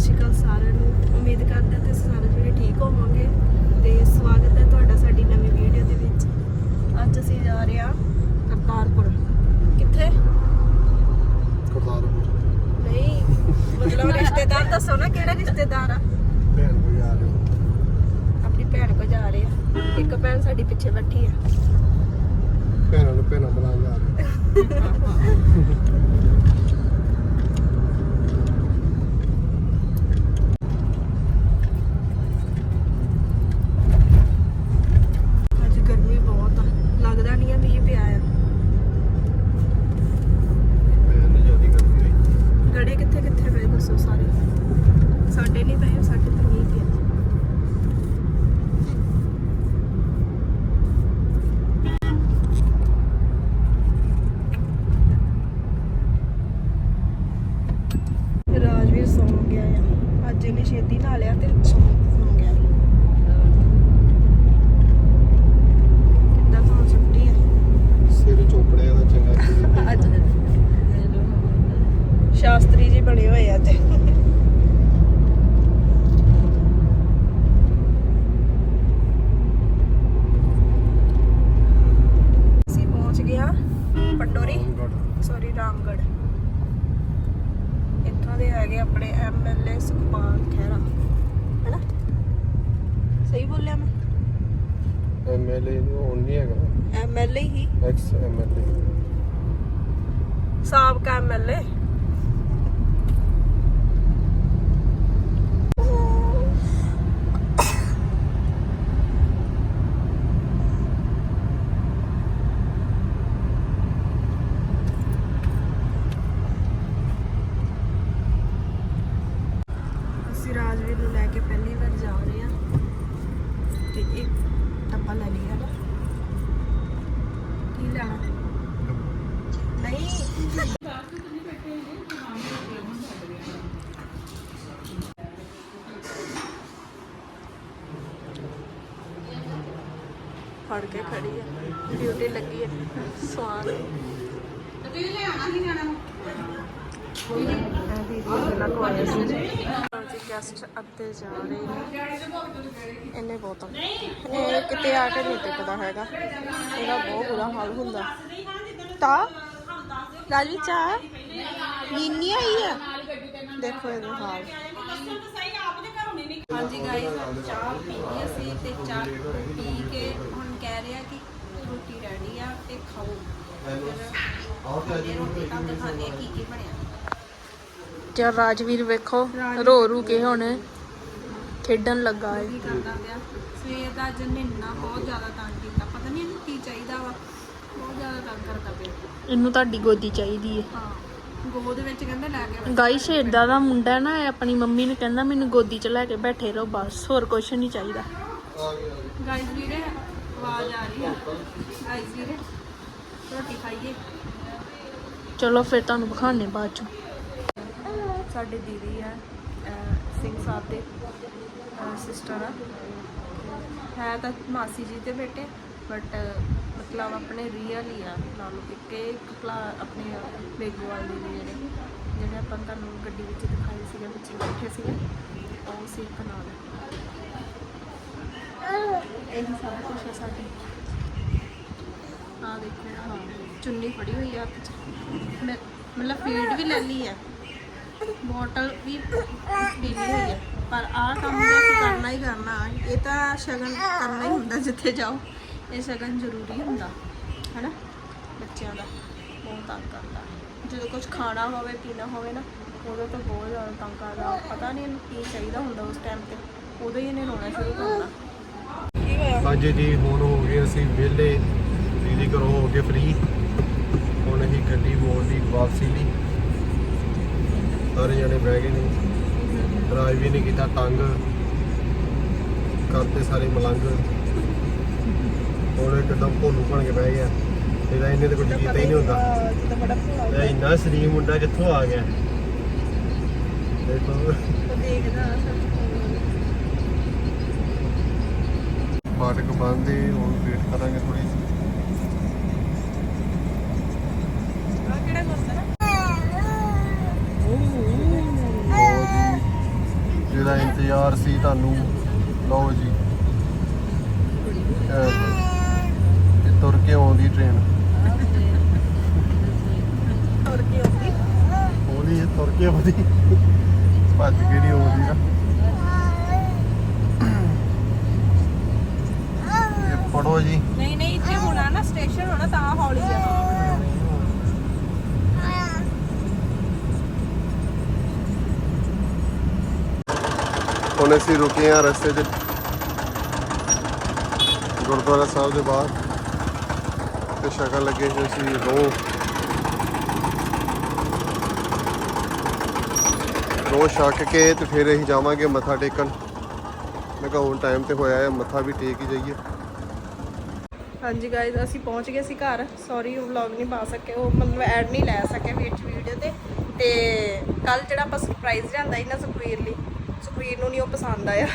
ਸ਼੍ਰੀ ਅਕਾਲ ਸਾਰਿਆਂ ਨੂੰ। ਉਮੀਦ ਕਰਦੇ ਹਾਂ ਤੁਸੀਂ ਸਾਰੇ ਜਿਹੜੇ ਠੀਕ ਹੋਵੋਗੇ ਤੇ ਸਵਾਗਤ ਹੈ ਤੁਹਾਡਾ ਸਾਡੀ ਨਵੀਂ ਵੀਡੀਓ ਦੇ ਵਿੱਚ। ਅੱਜ ਅਸੀਂ ਜਾ ਰਹੇ ਹਾਂ ਕਰਤਾਰਪੁਰ। ਕਿੱਥੇ? ਕਰਤਾਰਪੁਰ। ਨਹੀਂ ਮਤਲਬ ਰਿਸ਼ਤੇਦਾਰ ਦੱਸੋ ਨਾ ਕਿਹੜਾ ਰਿਸ਼ਤੇਦਾਰ ਆ? ਭੈਣ ਕੋ ਜਾ ਰਹੇ ਹੋ। ਆਪਣੀ ਭੈਣ ਕੋ ਜਾ ਰਹੇ ਆ ਇੱਕ ਭੈਣ ਸਾਡੀ ਪਿੱਛੇ ਬੈਠੀ ਆ। ਭੈਣਾਂ ਨੂੰ ਭੈਣਾਂ ਬਣਾ ਜਾ ਰਹੇ ਹੋ। ਅੱਜ ਗਰਮੀ ਬਹੁਤ ਆ ਲੱਗਦਾ ਨਹੀਂ ਆ ਮੀਂਹ ਪਿਆ ਆ ਭੈਣ ਨੇ ਜ਼ਿਆਦਾ ਕਰਦੀ ਹੋਈ ਗੜੇ ਕਿੱਥੇ ਕਿੱਥੇ ਪਏ ਦੱਸੋ ਸਾਰੇ ਸਾਡੇ ਨਹੀਂ ਪਏ ਸਾਡੇ ਤਾਂ ਮੀਂਹ ਪਿਆ ਰਾਜਵੀਰ ਸੌਂ ਗਿਆ ਆ ਅੱਜ ਇਹਨੇ ਛੇਤੀ ਨਹਾ ਲਿਆ ਤੇ ਸੌਂ ਸੌਂ ਗਿਆ ਕਿੱਦਾਂ ਤੋਂ ਛੁੱਟੀ ਆ ਸਿਰ ਚੋਪੜਿਆ ਦਾ ਚੰਗਾ ਕੀ ਅੱਜ ਸ਼ਾਸਤਰੀ ਜੀ ਬਣੇ ਹੋਏ ਆ ਅੱਜ ਅਸੀਂ ਪਹੁੰਚ ਗਿਆ ਪੰਡੋਰੀ ਸੌਰੀ ਰਾਮਗੜ ਇੱਥੋਂ ਦੇ ਹੈਗੇ ਆਪਣੇ ਐਮਐਲਏ ਸੁਖਪਾਲ ਖਹਿਰਾ ਹੈਨਾ ਸਹੀ ਬੋਲਿਆ ਮੈਂ ਐਮਐਲਏ ਨੂੰ ਹੁਣ ਨਹੀਂ ਹੈਗਾ ਐਮਐਲਏ ਹੀ ਐਕਸ ਐਮਐਲਏ ਸਾਬਕਾ ਐਮਐਲਏ ਅਸੀਂ ਰਾਜਵੀਰ ਨੂੰ ਲੈ ਕੇ ਪਹਿਲੀ ਵਾਰ ਜਾ ਰਹੇ ਹਾਂ ਤੇ ਇੱਕ ਡੱਬਾ ਲੈ ਲਿਆ ਨਾ ਕੀ ਲੈਣਾ ਨਹੀਂ ਫੜ ਕੇ ਖੜੀ ਹੈ ਡਿਊਟੀ ਲੱਗੀ ਹੈ ਸਵਾਨ ਤੇ ਲਿਆਣਾ ਨਹੀਂ ਜਾਣਾ ਦੀਦੀ ਉਹਨਾਂ ਕੋ ਆਇਆ ਸੀ ਜੀ ਗੈਸਟ ਅੱਧੇ ਜਾ ਰਹੇ ਨੇ। ਇੰਨੇ ਬਹੁਤ। ਇਹ ਕਿਤੇ ਆ ਕੇ ਨਹੀਂ ਟਿਕਦਾ ਹੈਗਾ। ਇਹਦਾ ਬਹੁਤ ਬੁਰਾ ਹਾਲ ਹੁੰਦਾ। ਤਾਂ? ਰਾਜਵੀ ਚਾਹ? ਨੀਨੀ ਆਈ ਆ? ਦੇਖੋ ਇਹਦੇ ਹਾਲ। ਹਾਂਜੀ ਗਾਇਸ ਚਾਹ ਪੀ ਅਸੀਂ ਤੇ ਚਾਹ ਪੀ ਕੇ ਹੁਣ ਕਹਿ ਰਿਹਾ ਕਿ ਰੋਟੀ ਰੈਡੀ ਆ ਤੇ ਖਾਓ। ਫਿਰ ਇਹ ਰੋਟੀ ਤਾਂ ਦਿਖਾਣੇ ਕੀ ਕੀ ਬਣਿਆ। ਤੇ ਰਾਜਵੀਰ ਵੇਖੋ ਰੋ ਰੂ ਕੇ ਹੁਣ ਖੇਡਣ ਲੱਗਾ ਹੈ ਕੀ ਕਰਦਾ ਪਿਆ। ਸਵੇਰ ਦਾ ਅੱਜ ਨਿੰਨਾ ਬਹੁਤ ਜ਼ਿਆਦਾ ਤੰਗ ਕੀਤਾ। ਪਤਾ ਨਹੀਂ ਇਹਨੂੰ ਕੀ ਚਾਹੀਦਾ ਵਾ। ਬਹੁਤ ਜ਼ਿਆਦਾ ਤੰਗ ਕਰਦਾ ਪਿਆ। ਇਹਨੂੰ ਤੁਹਾਡੀ ਗੋਦੀ ਚਾਹੀਦੀ ਹੈ ਹਾਂ ਗੋਦ ਵਿੱਚ ਕਹਿੰਦਾ ਲੈ ਕੇ ਗਾਈਸ ਏਦਾਂ ਦਾ ਮੁੰਡਾ ਨਾ ਇਹ ਆਪਣੀ ਮੰਮੀ ਨੂੰ ਕਹਿੰਦਾ ਮੈਨੂੰ ਗੋਦੀ 'ਚ ਲੈ ਕੇ ਬੈਠੇ ਰਹੋ ਬਸ ਹੋਰ ਕੁਝ ਨਹੀਂ ਚਾਹੀਦਾ। ਗਾਇਸ ਵੀਰੇ ਆਵਾਜ਼ ਆ ਰਹੀ ਆ। ਗਾਇਸ ਵੀਰੇ ਰੋਟੀ ਖਾਈਏ। ਚਲੋ ਫਿਰ ਤੁਹਾਨੂੰ ਵਿਖਾਣੇ ਬਾਅਦ ਚ। ਸਾਡੇ ਦੀਦੀ ਆ ਸਿੰਘ ਸਾਹਿਬ ਦੇ ਸਿਸਟਰ ਆ। ਹੈ ਤਾਂ ਮਾਸੀ ਜੀ ਦੇ ਬੇਟੇ ਬਟ ਮਤਲਬ ਆਪਣੇ ਰੀਅਲ ਹੀ ਆ। ਨਾਲੋਂ ਇੱਕ ਇੱਕ ਭਲਾ ਆਪਣੇ ਬੇਗੋਵਾਲ ਦੇ ਨੇ ਜਿਹੜੇ ਜਿਹੜੇ ਆਪਾਂ ਤੁਹਾਨੂੰ ਗੱਡੀ ਵਿੱਚ ਦਿਖਾਏ ਸੀਗੇ ਵਿੱਚ ਬੈਠੇ ਸੀਗੇ ਉਹ ਸੀ ਇੱਕ ਨਾਲ। ਇਹ ਸਭ ਕੁਝ ਹੈ ਸਾਡੇ ਆ ਦੇਖੋ ਹਾਂ ਚੁੰਨੀ ਫੜੀ ਹੋਈ ਆ ਹੱਥ 'ਚ ਮੈਂ ਮਤਲਬ ਫੀਡ ਵੀ ਲੈ ਲਈ ਆ ਬੋਟਲ ਵੀ ਪੀਲੀ ਹੋਈ ਹੈ ਪਰ ਆਹ ਕੰਮ ਤਾਂ ਅਸੀਂ ਕਰਨਾ ਹੀ ਕਰਨਾ ਇਹ ਤਾਂ ਸ਼ਗਨ ਕਰਨਾ ਹੀ ਹੁੰਦਾ ਜਿੱਥੇ ਜਾਓ ਇਹ ਸ਼ਗਨ ਜ਼ਰੂਰੀ ਹੁੰਦਾ। ਹੈਨਾ? ਬੱਚਿਆਂ ਦਾ। ਬਹੁਤ ਤੰਗ ਕਰਦਾ ਜਦੋਂ ਕੁਝ ਖਾਣਾ ਹੋਵੇ, ਪੀਣਾ ਹੋਵੇ ਨਾ, ਉਦੋਂ ਤਾਂ ਬਹੁਤ ਜ਼ਿਆਦਾ ਤੰਗ ਕਰਦਾ। ਪਤਾ ਨਹੀਂ ਇਹਨੂੰ ਕੀ ਚਾਹੀਦਾ ਹੁੰਦਾ, ਉਸ ਟਾਈਮ ਤੇ। ਉਦੋਂ ਹੀ ਇਹਨੇ ਰੋਣਾ ਸ਼ੁਰੂ ਕਰਨਾ। ਅੱਜ ਜੀ ਹੁਣ ਹੋ ਗਏ ਅਸੀਂ ਵਿਹਲੇ ਦੀਦੀ ਘਰੋਂ ਹੋ ਕੇ ਫ੍ਰੀ ਹੁਣ ਅਸੀਂ ਗੱਡੀ ਮੋੜ ਦੀ ਵਾਪਸੀ ਲਈ। ਸਾਰੇ ਜਣੇ ਬਹਿ ਗਏ ਨੇ। ਰਾਜ ਵੀ ਨੇ ਕੀਤਾ ਤੰਗ। ਕਰਤੇ ਸਾਰੇ ਮਲੰਗ। ਹੁਣ ਇੱਕਦਮ ਭੋਲੂ ਬਣ ਕੇ ਬਹਿ ਗਿਆ। ਇਹਦਾ ਇਹਨੇ ਤਾਂ ਕੁਝ ਕੀਤਾ ਹੀ ਨਹੀਂ ਹੁੰਦਾ। ਇਹ ਇੰਨਾ ਸ਼ਰੀਫ ਮੁੰਡਾ ਕਿੱਥੋਂ ਆ ਗਿਆ। ਦੇਖੋ। ਦੇਖਦਾ ਸਭ ਫਾਟਕ ਬੰਦ ਏ ਹੁਣ ਵੇਟ ਕਰਾਂਗੇ ਥੋੜੀ ਆ ਕਿਹੜਾ ਗੁਰਦੁਆਰਾ ਲਓ ਜੀ ਤੁਹਾਨੂੰ ਲਓ ਜੀ। ਇਹ ਤੁਰ ਕੇ ਆਉਂਦੀ ਟ੍ਰੇਨ ਹੋਰ ਕੀ ਹੁੰਦੀ ਉਹਦੀ ਇਹ ਤੁਰ ਕੇ ਆਉਂਦੀ। ਭੱਜ ਕੇ ਨਹੀਂ ਆਉਂਦੀ ਨਾ। ਪੜੋ ਜੀ। ਨਹੀਂ ਨਹੀਂ ਇੱਥੇ ਹੋਣਾ ਨਾ ਸਟੇਸ਼ਨ ਹੋਣਾ ਤਾਂ ਹੌਲੀ ਜਾਣਾ ਹੁਣ ਅਸੀਂ ਰੁਕੇ ਹਾਂ ਰਸਤੇ 'ਚ ਗੁਰਦੁਆਰਾ ਸਾਹਿਬ ਦੇ ਬਾਹਰ। ਤੇ ਸ਼ਕਲ ਲੱਗੇ ਸੀ ਰੋ ਰੋ ਛੱਕ ਕੇ ਤੇ ਫਿਰ ਅਸੀਂ ਜਾਵਾਂਗੇ ਮੱਥਾ ਟੇਕਣ। ਮੈਂ ਕਿਹਾ ਹੁਣ ਟਾਈਮ ਤੇ ਹੋਇਆ ਹੈ ਮੱਥਾ ਵੀ ਟੇਕ ਹੀ ਜਾਈਏ। ਹਾਂਜੀ ਗਾਇਜ਼ ਅਸੀਂ ਪਹੁੰਚ ਗਏ ਸੀ ਘਰ। ਸੌਰੀ ਉਹ ਵਲੌਗ ਨਹੀਂ ਪਾ ਸਕੇ। ਉਹ ਮਤਲਬ ਐਡ ਨਹੀਂ ਲੈ ਸਕੇ ਵਿੱਚ ਵੀਡੀਓ ਤੇ। ਤੇ ਕੱਲ ਜਿਹੜਾ ਆਪਾਂ ਸਰਪ੍ਰਾਈਜ਼ ਲਿਆਂਦਾ ਸੀ ਨਾ ਸੁਖਵੀਰ ਲਈ ਸੁਖਵੀਰ ਨੂੰ ਨਹੀਂ ਉਹ ਪਸੰਦ ਆਇਆ।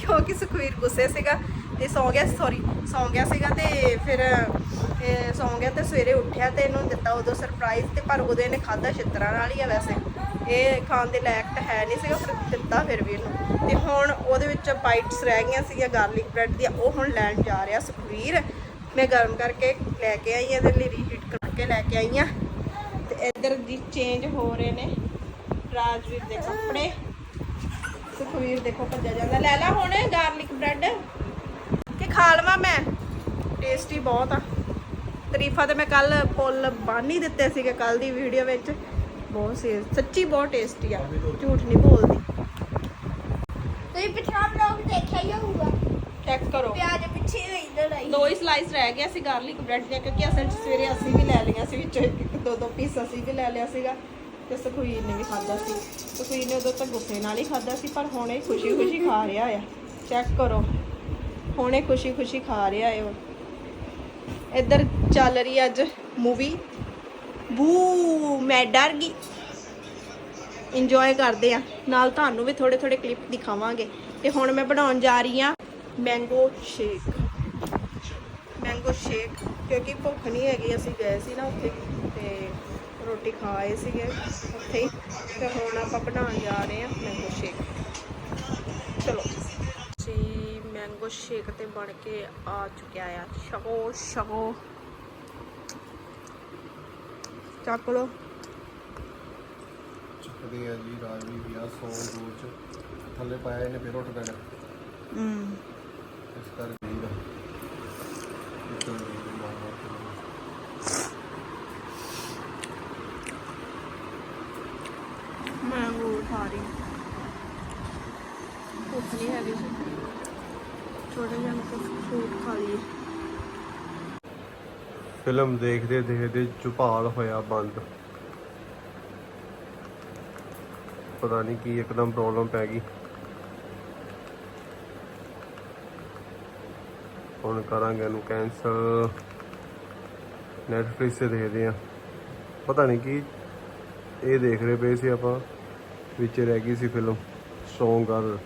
ਕਿਉਂਕਿ ਸੁਖਵੀਰ ਗੁੱਸੇ ਸੀਗਾ ਤੇ ਸੌਂ ਗਿਆ ਸੌਰੀ ਸੌਂ ਗਿਆ ਸੀਗਾ ਤੇ ਫਿਰ ਇਹ ਸੌਂ ਗਿਆ ਤੇ ਸਵੇਰੇ ਉੱਠਿਆ ਤੇ ਇਹਨੂੰ ਦਿੱਤਾ ਉਦੋਂ ਸਰਪ੍ਰਾਈਜ਼ ਤੇ ਪਰ ਉਹਦੇ ਇਹਨੇ ਖਾਦਾ ਛਿੱਤਰਾਂ ਨਾਲ ਹੀ ਆ ਵੈਸੇ। ਇਹ ਖਾਣ ਦੇ ਲਾਇਕ ਤਾਂ ਹੈ ਨਹੀਂ ਸੀਗਾ, ਪਰ ਦਿੱਤਾ ਫਿਰ ਵੀ ਇਹਨੂੰ। ਤੇ ਹੁਣ ਉਹਦੇ ਵਿੱਚ ਬਾਈਟਸ ਰਹਿ ਗਈਆਂ ਸੀਗੀਆਂ ਗਾਰਲਿਕ ਬ੍ਰੈਡ ਦੀਆਂ, ਉਹ ਹੁਣ ਲੈਣ ਜਾ ਰਿਹਾ ਸੁਖਵੀਰ ਮੈਂ ਗਰਮ ਕਰਕੇ ਲੈ ਕੇ ਆਈ ਇਹਦੇ ਲਈ ਰੀਹੀਟ ਕਰਕੇ ਲੈ ਕੇ ਆਈ ਹਾਂ। ਤੇ ਇੱਧਰ ਦੀ ਚੇਂਜ ਹੋ ਰਹੇ ਨੇ। ਰਾਜਵੀਰ ਦੇ ਕੱਪੜੇ। ਸੁਖਵੀਰ ਦੇਖੋ ਭੱਜਿਆ ਜਾਂਦਾ। ਲੈ ਲੈ ਹੁਣ ਗਾਰਲਿਕ ਬ੍ਰੈਡ ਕਿ ਖਾ ਲਵਾਂ ਮੈਂ? ਟੇਸਟੀ ਬਹੁਤ ਆ। ਤਰੀਫਾ ਤੇ ਮੈਂ ਕੱਲ ਪੁੱਲ ਬੰਨ ਦਿੱਤੇ ਸੀਗੇ ਕੱਲ ਦੀ ਵੀਡੀਓ ਵਿੱਚ। ਬਹੁਤ ਸੇ। ਸੱਚੀ ਬਹੁਤ ਟੇਸਟੀ ਆ। ਝੂਠ ਨਹੀਂ ਬੋਲਦੀ। ਤੁਸੀਂ ਪਿਛਲਾ ਵਲੌਗ ਦੇਖਿਆ ਹੀ ਹੋਊਗਾ। ਚੈੱਕ ਕਰੋ। ਪਿਆਜ ਪਿੱਛੇ ਇੱਧਰ ਆਈ ਦੋ ਹੀ ਸਲਾਈਸ ਰਹਿ ਗਿਆ ਸੀ ਗਾਰਲਿਕ ਬ੍ਰੈਡ ਦੀਆਂ, ਕਿਉਂਕਿ ਅਸਲ 'ਚ ਸਵੇਰੇ ਅਸੀਂ ਵੀ ਲੈ ਲਈਆਂ ਸੀ ਵਿੱਚੋਂ ਇੱਕ ਇੱਕ, ਦੋ ਦੋ ਪੀਸ ਅਸੀਂ ਵੀ ਲੈ ਲਿਆ ਸੀਗਾ। ਤੇ ਸੁਖਵੀਰ ਨੇ ਵੀ ਖਾਦਾ ਸੀ। ਸੁਖਵੀਰ ਨੇ ਉਦੋਂ ਤਾਂ ਗੁੱਸੇ ਨਾਲ ਹੀ ਖਾਦਾ ਸੀ, ਪਰ ਹੁਣ ਇਹ ਖੁਸ਼ੀ ਖੁਸ਼ੀ ਖਾ ਰਿਹਾ ਆ। ਚੈੱਕ ਕਰੋ। ਹੁਣ ਇਹ ਖੁਸ਼ੀ ਖੁਸ਼ੀ ਖਾ ਰਿਹਾ ਹੈ ਉਹ। ਇੱਧਰ ਚੱਲ ਰਹੀ ਅੱਜ ਮੂਵੀ ਬੂ ਮੈਂ ਡਰ ਗਈ। ਇੰਜੋਏ ਕਰਦੇ ਆ। ਨਾਲ ਤੁਹਾਨੂੰ ਵੀ ਥੋੜੇ ਥੋੜੇ ਕਲਿੱਪ ਦਿਖਾਵਾਂਗੇ। ਤੇ ਹੁਣ ਮੈਂ ਬਣਾਉਣ ਜਾ ਰਹੀ ਆ ਮੈਂਗੋ ਸ਼ੇਕ ਮੈਂਗੋ ਸ਼ੇਕ ਕਿਉਂਕਿ ਭੁੱਖ ਨਹੀਂ ਹੈਗੀ ਅਸੀਂ ਗਏ ਸੀ ਨਾ ਉੱਥੇ ਤੇ ਰੋਟੀ ਖਾ ਆਏ ਸੀਗੇ ਉੱਥੇ ਹੀ ਤੇ ਹੁਣ ਆਪਾਂ ਬਣਾਉਣ ਜਾ ਰਹੇ ਆ ਮੈਂਗੋ ਸ਼ੇਕ ਚਲੋ। ਜੀ ਮੈਂਗੋ ਸ਼ੇਕ ਤੇ ਬਣ ਕੇ ਆ ਚੁੱਕਿਆ ਆ ਛਕੋ ਛਕੋ। ਚੱਕ ਚੁੱਕਦੇ ਆ ਜੀ ਰਾਜਵੀ ਵਿਆਹ ਸੌ ਦੋ ਚ ਥੱਲੇ ਪਾਇਆ ਇਹਨੇ ਫਿਰ ਉੱਠ ਪੈਣਾ। ਹਮ ਇਸ ਕਰਕੇ ਵੀਰ ਚਲੋ ਜੀ, ਮਾਰੋ। ਮੈਂਗੋ ਖਾ ਰਹੀ ਭੁੱਖ ਨਹੀਂ ਹੈਗੀ ਸੀ ਥੋੜਾ ਜਿਹਾ ਮਤਲਬ ਫਰੂਟ ਖਾ ਲਈਏ। ਫਿਲਮ ਦੇਖਦੇ ਦੇਖਦੇ ਝੁਪਾਲ ਹੋਇਆ ਬੰਦ। ਪਤਾ ਨਹੀਂ ਕੀ ਇੱਕਦਮ ਪ੍ਰੋਬਲਮ ਪੈ ਗਈ। ਹੁਣ ਕਰਾਂਗੇ ਇਹਨੂੰ ਕੈਂਸਲ ਨੈਟਫਲਿਕਸ ਤੇ ਦੇਖਦੇ ਆ ਪਤਾ ਨਹੀਂ ਕੀ ਇਹ ਦੇਖ ਰਹੇ ਪਏ ਸੀ ਆਪਾਂ, ਵਿੱਚ ਰਹਿ ਗਈ ਸੀ ਫਿਲਮ ਸੌਂਗ ਗਰਲ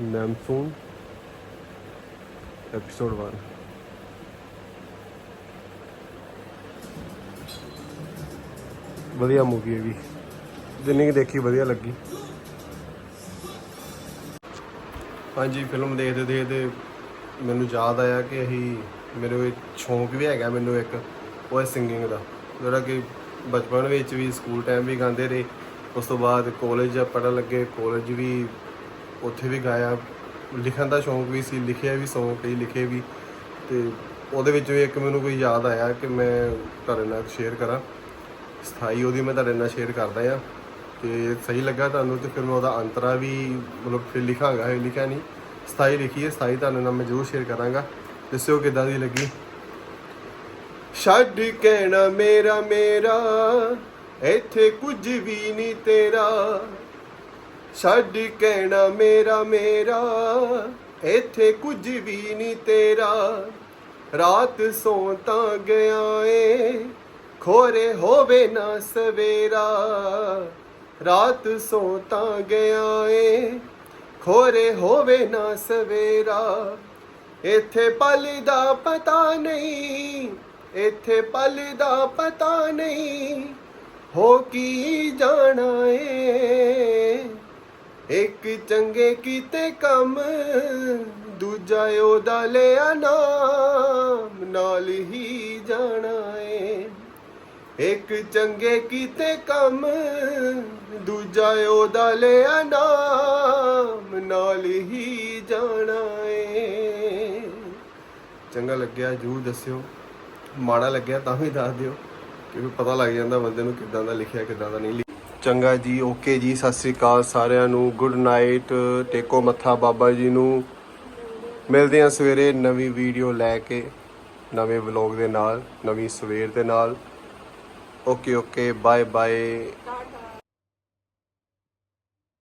ਨੈਮਸੂਨ ਐਪੀਸੋਡ 1 ਵਧੀਆ ਮੂਵੀ ਹੈ ਵੀ ਜਿੰਨੀ ਕਿ ਦੇਖੀ ਵਧੀਆ ਲੱਗੀ ਹਾਂਜੀ ਫਿਲਮ ਦੇਖਦੇ ਦੇਖਦੇ ਮੈਨੂੰ ਯਾਦ ਆਇਆ ਕਿ ਅਸੀਂ ਮੇਰੇ ਇੱਕ ਸ਼ੌਂਕ ਵੀ ਹੈਗਾ ਮੈਨੂੰ ਇੱਕ ਉਹ ਹੈ ਸਿੰਗਿੰਗ ਦਾ ਜਿਹੜਾ ਕਿ ਬਚਪਨ ਵਿੱਚ ਵੀ ਸਕੂਲ ਟਾਈਮ ਵੀ ਗਾਉਂਦੇ ਰਹੇ ਉਸ ਤੋਂ ਬਾਅਦ ਕਾਲਜ ਪੜ੍ਹਨ ਲੱਗੇ ਕਾਲਜ ਵੀ ਉੱਥੇ ਵੀ ਗਾਇਆ। ਲਿਖਣ ਦਾ ਸ਼ੌਂਕ ਵੀ ਸੀ, ਲਿਖਿਆ ਵੀ ਸ਼ੌਂਕ ਕਈ ਲਿਖੇ ਵੀ। ਤੇ ਉਹਦੇ ਵਿੱਚੋਂ ਇੱਕ ਮੈਨੂੰ ਕੋਈ ਯਾਦ ਆਇਆ ਕਿ ਮੈਂ ਤੁਹਾਡੇ ਨਾਲ ਸ਼ੇਅਰ ਕਰਾਂ। ਸਥਾਈ ਉਹਦੀ ਮੈਂ ਤੁਹਾਡੇ ਨਾਲ ਸ਼ੇਅਰ ਕਰਦਾ ਆ ਤੇ ਸਹੀ ਲੱਗਾ ਤੁਹਾਨੂੰ ਤੇ ਫਿਰ ਮੈਂ ਉਹਦਾ ਅੰਤਰਾ ਵੀ ਮਤਲਬ ਫਿਰ ਲਿਖਾਂਗਾ, ਇਹ ਲਿਖਿਆ ਨਹੀਂ। ਸਥਾਈ ਲਿਖੀ ਹੈ, ਸਥਾਈ ਤੁਹਾਨੂੰ ਨਾਲ ਮੈਂ ਜ਼ਰੂਰ ਸ਼ੇਅਰ ਕਰਾਂਗਾ। ਦੱਸਿਓ ਕਿਦਾਂ ਦੀ ਲੱਗੀ? ਛੱਡ ਕਹਿਣਾ ਮੇਰਾ ਮੇਰਾ। ਇੱਥੇ ਕੁਝ ਵੀ ਨਹੀਂ ਤੇਰਾ। ਛੱਡ ਕਹਿਣਾ ਮੇਰਾ ਮੇਰਾ, ਇੱਥੇ ਕੁਝ ਵੀ ਨਹੀਂ ਤੇਰਾ। ਰਾਤ ਸੌਂ ਤਾਂ ਗਿਆ ਏ, ਖੋਰੇ ਹੋਵੇ ਨਾ ਸਵੇਰਾ। ਰਾਤ ਸੌ ਤਾਂ ਗਿਆ ਏ, ਖੋਰੇ ਹੋਵੇ ਨਾ ਸਵੇਰਾ। ਇੱਥੇ ਪਲ ਦਾ ਪਤਾ ਨਹੀਂ, ਇੱਥੇ ਪਲ ਦਾ ਪਤਾ ਨਹੀਂ, ਹੋ ਕੀ ਜਾਣਾ ਏ। ਇੱਕ ਚੰਗੇ ਕੀਤੇ ਕੰਮ, ਦੂਜਾ ਉਹਦਾ ਲਿਆ ਨਾਮ, ਨਾਲ ਹੀ ਜਾਣਾ ਏ। ਇੱਕ ਚੰਗੇ ਕੀਤੇ ਕੰਮ, ਦੂਜਾ ਉਹਦਾ ਲਿਆ ਨਾਮ, ਨਾਲ ਹੀ ਜਾਣਾ ਏ। ਚੰਗਾ ਲੱਗਿਆ, ਜਰੂਰ ਦੱਸਿਓ। ਮਾੜਾ ਲੱਗਿਆ, ਤਾਂ ਵੀ ਦੱਸ ਦਿਓ, ਕਿਉਂਕਿ ਪਤਾ ਲੱਗ ਜਾਂਦਾ ਬੰਦੇ ਨੂੰ ਕਿੱਦਾਂ ਦਾ ਲਿਖਿਆ, ਕਿੱਦਾਂ ਦਾ ਨਹੀਂ ਲਿਖਿਆ। ਚੰਗਾ ਜੀ, ਓਕੇ ਜੀ, ਸਤਿ ਸ੍ਰੀ ਅਕਾਲ ਸਾਰਿਆਂ ਨੂੰ, ਗੁੱਡ ਨਾਈਟ, ਟੇਕੋ ਮੱਥਾ ਬਾਬਾ ਜੀ ਨੂੰ। ਮਿਲਦੇ ਹਾਂ ਸਵੇਰੇ ਨਵੀਂ ਵੀਡੀਓ ਲੈ ਕੇ, ਨਵੇਂ ਵਲੌਗ ਦੇ ਨਾਲ, ਨਵੀਂ ਸਵੇਰ ਦੇ ਨਾਲ। Okay okay bye bye